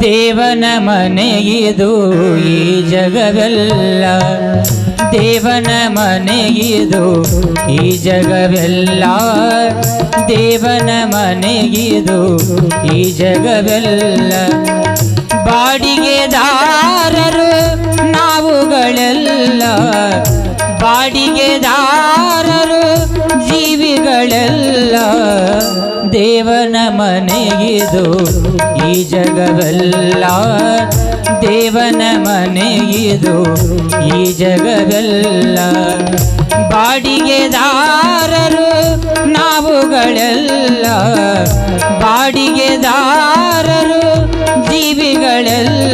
ದೇವನ ಮನೆಗಿದು ಈ ಜಗವೆಲ್ಲ. ದೇವನ ಮನೆಗಿದು ಈ ಜಗವೆಲ್ಲ. ದೇವನ ಮನೆಗಿದು ಈ ಜಗವೆಲ್ಲ. ಬಾಡಿಗೆದಾರರು ನಾವುಗಳೆಲ್ಲ. ಬಾಡಿಗೆದಾರರು ಜೀವಿಗಳೆಲ್ಲ. ದೇವನ ಮನೆಗಿದು ಈ ಜಗವೆಲ್ಲ ದೇವನ ಮನೆಗಿದು ಈ ಜಗವೆಲ್ಲ ಬಾಡಿಗೆದಾರರು ನಾವುಗಳೆಲ್ಲ ಬಾಡಿಗೆದಾರರು ಜೀವಿಗಳೆಲ್ಲ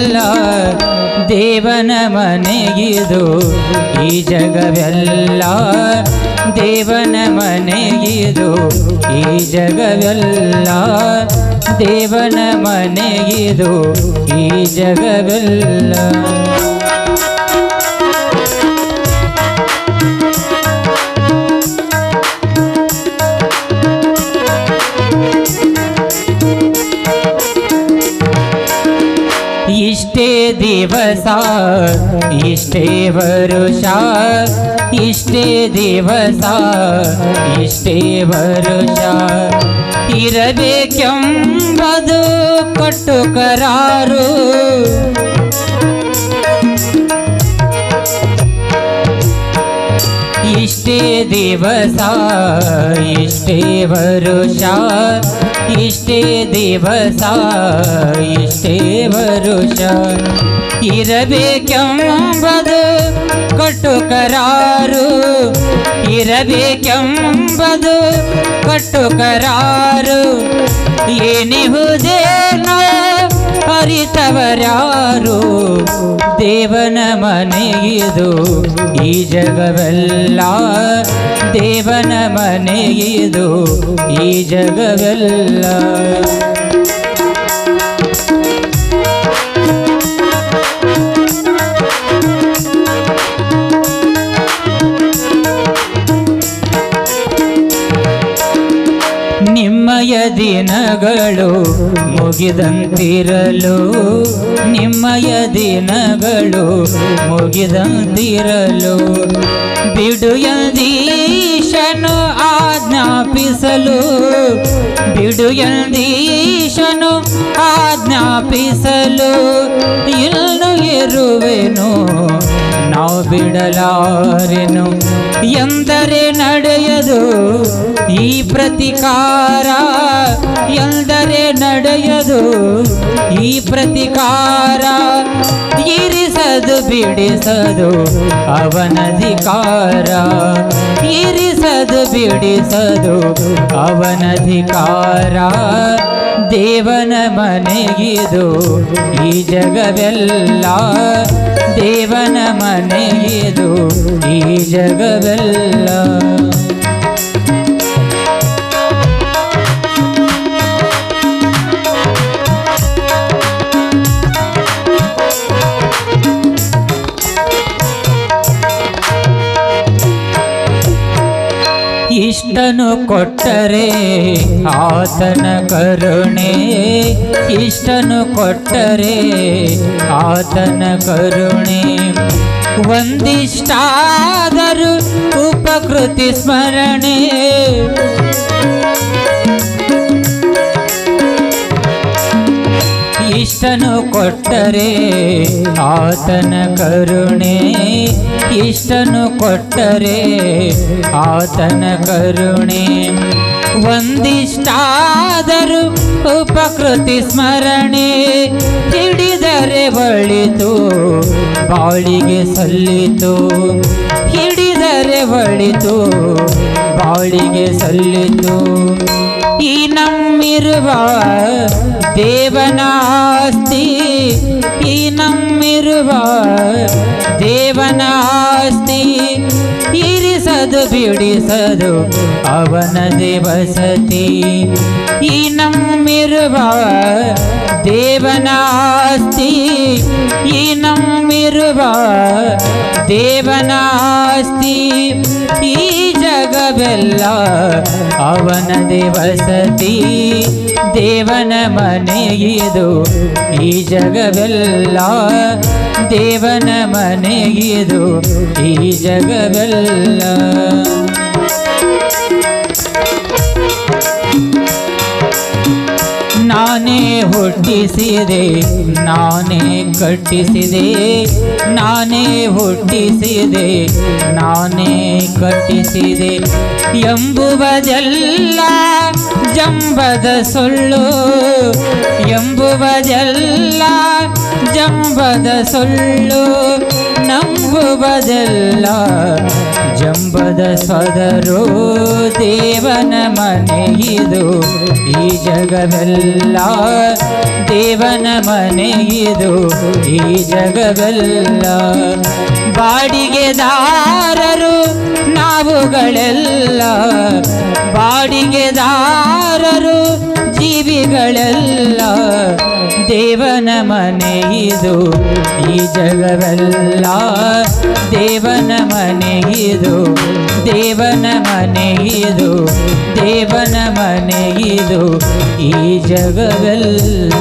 ದೇವನ ಮನೆಗಿದು ಈ ಜಗವೆಲ್ಲ ದೇವನ ಮನೆಗಿದು ಈ ಜಗವೆಲ್ಲ ದೇವನ ಮನೆಗಿದು ಈ ಜಗವೆಲ್ಲ ಇಷ್ಟೇ ದಿವಸ ಇಷ್ಟೇ ವರುಷ ಇಷ್ಟೇ ದಿವಸ ಇಷ್ಟೇ ವರುಷ ಇರಬೇಕೆಂಬುದು ಕೊಟ್ಟು ಕರಾರು ಇಷ್ಟೇ ದಿವಸ ಇಷ್ಟೇ ವರುಷ इष्टे देवता इष्टे वरुष। इरक्यं अम्बद कटुकरारु। इरं अटुकरारु नि ಅರಿತವರ್ಯಾರು ದೇವನ ಮನೆಯಿದು ಈ ಜಗವೆಲ್ಲ ದೇವನ ಮನೆಯಿದು ಈ ಜಗವೆಲ್ಲ ದಿನಗಳು ಮುಗಿದಂತಿರಲು, ನಿಮ್ಮಯ ದಿನಗಳು ಮುಗಿದಂತಿರಲು. ಬಿಡು ಎಂದೀಶನು ಆಜ್ಞಾಪಿಸಲು, ಬಿಡು ಎಂದೀಶನು ಆಜ್ಞಾಪಿಸಲು ಇನ್ನು ಇರುವೆನು, ನಾವು ಬಿಡಲಾರೆನು ಎಂದರೆ ನಡೆಯದು. ಈ ಪ್ರತಿಕಾರ ಎಂದರೆ ನಡೆಯದು. ಈ ಪ್ರತಿಕಾರ ಇರಿಸದು, ಬಿಡಿಸದು ಅವನಧಿಕಾರ ಇರಿಸದು, ಬಿಡಿಸದು ಅವನಧಿಕಾರ ದೇವನ ಮನೆಗಿದು ಈ ಜಗವೆಲ್ಲ. ದೇವನ ಮನೆಗಿದು ಈ ಜಗವೆಲ್ಲ. ಇಷ್ಟನು ಕೊಟ್ಟರೆ ಆತನ ಕರುಣೆ. ಇಷ್ಟನು ಕೊಟ್ಟರೆ ಆತನ ಕರುಣೆ. ಒಂದಿಷ್ಟಾದರೂ ಉಪಕೃತಿ ಸ್ಮರಣೆ. ಇಷ್ಟನು ಕೊಟ್ಟರೆ ಆತನ ಕರುಣೆ. ಇಷ್ಟನು ಕೊಟ್ಟರೆ ಆತನ ಕರುಣೆ ಒಂದಿಷ್ಟಾದರೂ ಉಪಕೃತಿ ಸ್ಮರಣೆ ತಿಳಿದರೆ ಬಳಿತು ಬಾಳಿಗೆ ಸಲ್ಲಿತು, ಹಿಡಿದರೆ ಬಳಿತು, ಬಾಳಿಗೆ ಸಲ್ಲಿತು. ಈ ನಮ್ಮಿರುವ ದೇವನಾಸ್ತಿ ಈ ನಮ್ಮಿರುವ ದೇವನಾಸ್ತಿ ಇರಿಸದು, ಬಿಡಿಸದು ಅವನ ವಸತಿ. ಈ ನಮ್ಮಿರುವ ದೇವನಾಸ್ತಿ, ಈ ನಮ್ಮಿರುವ ದೇವನಾಸ್ತಿ, ಈ ಜಗವೆಲ್ಲ ಅವನ ದೇವಸತಿ ವಸತಿ ದೇವನ ಮನೆಗಿದು ಈ ಜಗವೆಲ್ಲ, ದೇವನ ಮನೆಗಿದು ಈ ಜಗವೆಲ್ಲ. ಹುಟ್ಟಿಸಿದೆ ನಾನೇ ಕಟ್ಟಿಸಿದೆ ನಾನೇ ಹುಟ್ಟಿಸಿದೆ ನಾನೇ ಕಟ್ಟಿಸಿದೆ ಎಂಬುವುದೆಲ್ಲ ಜಂಬದ ಸುಳ್ಳು ಎಂಬುವುದೆಲ್ಲ ಜಂಬದ ಸುಳ್ಳು ನಂಬುವುದೆಲ್ಲ ಜಂಬದ ಸದರೋ ದೇವನ ಮನೆಯಿದು ಈ ಜಗವೆಲ್ಲ ದೇವನ ಮನೆಯಿದು ಈ ಜಗವೆಲ್ಲ ಬಾಡಿಗೆದಾರರು ನಾವುಗಳೆಲ್ಲ. ಬಾಡಿಗೆದಾರರು ಜೀವಿಗಳೆಲ್ಲ ದೇವನ ಇದು. ಈ ಜಗವೆಲ್ಲ ದೇವನ ಇದು. ದೇವನ ಇದು. ದೇವನ ಇದು. ಈ ಜಗವೆಲ್ಲ